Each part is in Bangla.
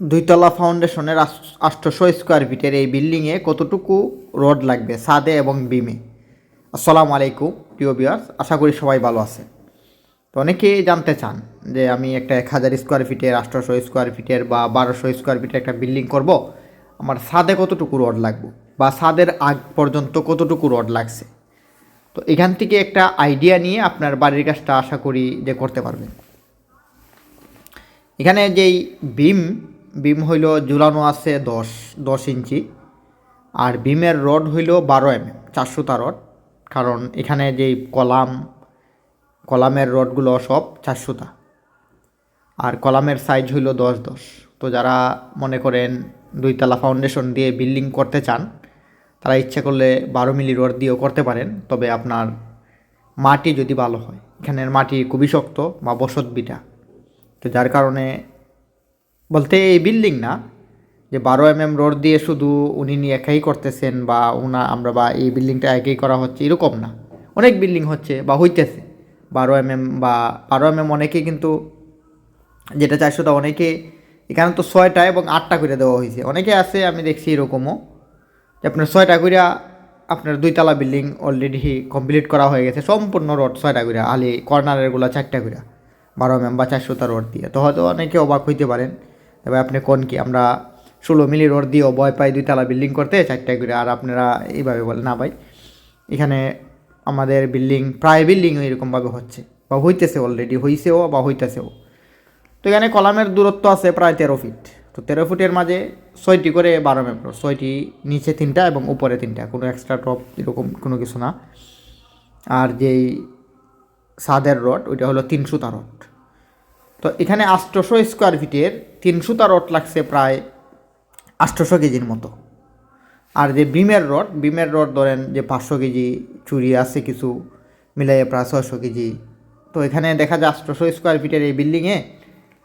দুইতলা ফাউন্ডেশনের আটশোশো স্কোয়ার ফিটের এই বিল্ডিংয়ে কতটুকু রড লাগবে সাদে এবং বিমে? আসসালামু আলাইকুম, প্রিয় বিয়ার্স আশা করি সবাই ভালো আছে তো অনেকেই জানতে চান যে আমি একটা এক হাজার স্কোয়ার ফিটের আটশোশো স্কোয়ার ফিটের বা বারোশো স্কোয়ার ফিটের একটা বিল্ডিং করব। আমার সাদে কতটুকু রড লাগবে বা সাদের আগ পর্যন্ত কতটুকু রড লাগছে? তো এখান থেকে একটা আইডিয়া নিয়ে আপনার বাড়ির কাজটা আশা করি যে করতে পারবেন। এখানে যেই বিম বিম হইল ঝুলানো আছে দশ দশ ইঞ্চি। আর বিমের রড হইল বারো এম এম চারশোটা রড। কারণ এখানে যেই কলাম, কলামের রডগুলো সব চারশোটা। আর কলামের সাইজ হইল দশ দশ। তো যারা মনে করেন দুইতলা ফাউন্ডেশন দিয়ে বিল্ডিং করতে চান, তারা ইচ্ছে করলে বারো মিলি রড দিয়েও করতে পারেন। তবে আপনার মাটি যদি ভালো হয়, এখানের মাটি খুবই শক্ত বা বসত বিটা। তো যার কারণে বলতে এই বিল্ডিং না, যে বারো এম এম রোড দিয়ে শুধু উনি নিয়ে একাই করতেছেন বা উনা, আমরা বা এই বিল্ডিংটা একাই করা হচ্ছে, এরকম না। অনেক বিল্ডিং হচ্ছে বা হইতেছে। বারো এম এম বা বারো এম এম অনেকে কিন্তু যেটা চারশোটা অনেকে, এখানে তো ছয়টা এবং আটটা করে দেওয়া হয়েছে। অনেকে আছে, আমি দেখছি এরকমও। যে আপনার ছয়টা কইরা আপনার দুইতলা বিল্ডিং অলরেডি কমপ্লিট করা হয়ে গেছে, সম্পূর্ণ রোড ছয়টা কইরা আলি কর্নারেরগুলো চারটা কইরা, বারো এম বা চারশোটা রোড দিয়ে। তো হয়তো অনেকে অবাক হইতে পারেন। তবে আপনি কোন কি? আমরা ষোলো মিলি রোড দিয়েও ভয় পাই, দুই দুইতলা বিল্ডিং করতে চারটা করে। আর আপনারা এইভাবে বলেন, না ভাই, এখানে আমাদের বিল্ডিং প্রায় বিল্ডিং এরকমভাবে হচ্ছে। বা হইতেছে অলরেডি হইছেও বা হইতেছেও। তো এখানে কলামের দূরত্ব আছে প্রায় তেরো ফিট তো তেরো ফুটের মাঝে ছয়টি করে বারো মেট্রো ছয়টি নিচে তিনটা এবং উপরে তিনটা, কোনো এক্সট্রা টপ এরকম কোনো কিছু না। আর যেই সাদের রড, ওইটা হলো তিনশোতা রড। তো এখানে আষ্টশো স্কোয়ার ফিটের তিনশোতা রড লাগছে প্রায় আষ্টশো কেজির মতো। আর যে বিমের রড বিমের রড ধরেন যে পাঁচশো কেজি, চুরি আছে কিছু, মিলাইয়ে প্রায় ছয়শো কেজি। তো এখানে দেখা যায় আষ্টশো স্কোয়ার ফিটের এই বিল্ডিংয়ে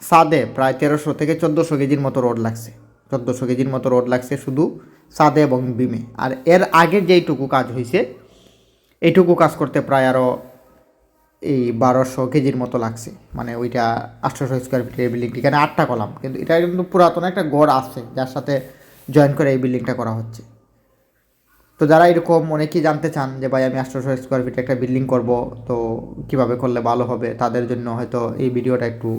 সাদে প্রায় তেরোশো থেকে চোদ্দোশো কেজির মতো রোড লাগছে। চোদ্দোশো কেজির মতো রড লাগছে শুধু সাদে এবং বিমে। আর এর আগে যেইটুকু কাজ হয়েছে এইটুকু কাজ করতে প্রায় আরও এই বারোশো কেজির মতো লাগছে। মানে ওইটা আটশোশো স্কোয়ার ফিটের বিল্ডিংটি এখানে আটটা কলাম। কিন্তু এটা কিন্তু পুরাতন একটা গড় আছে, যার সাথে জয়েন করে এই বিল্ডিংটা করা হচ্ছে। তো যারা এরকম অনেকেই জানতে চান যে, ভাই, আমি আটশোশো স্কোয়ার ফিটে একটা বিল্ডিং করব, তো কীভাবে করলে ভালো হবে? তাদের জন্য হয়তো এই ভিডিওটা একটু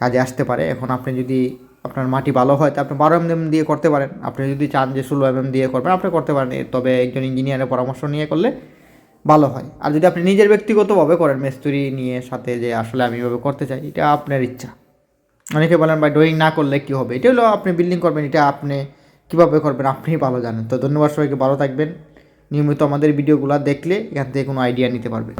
কাজে আসতে পারে। এখন আপনি যদি আপনার মাটি ভালো হয়, তো আপনি বারো এম এম দিয়ে করতে পারেন। আপনি যদি চান যে ষোলো এম এম দিয়ে করবেন, আপনি করতে পারেন। তবে একজন ইঞ্জিনিয়ারের পরামর্শ নিয়ে করলে ভালো হয়। আর যদি আপনি নিজের ব্যক্তিগতভাবে করেন মিস্ত্রি নিয়ে সাথে যে আসলে আমি এভাবে করতে চাই, এটা আপনার ইচ্ছা। অনেকে বলেন, ভাই ড্রয়িং না করলে কী হবে? এটা হলো আপনি বিল্ডিং করবেন, এটা আপনি কীভাবে করবেন আপনিই ভালো জানেন। তো ধন্যবাদ সবাইকে, ভালো থাকবেন। নিয়মিত আমাদের ভিডিওগুলো দেখলে এখান থেকে কোনো আইডিয়া নিতে পারবেন।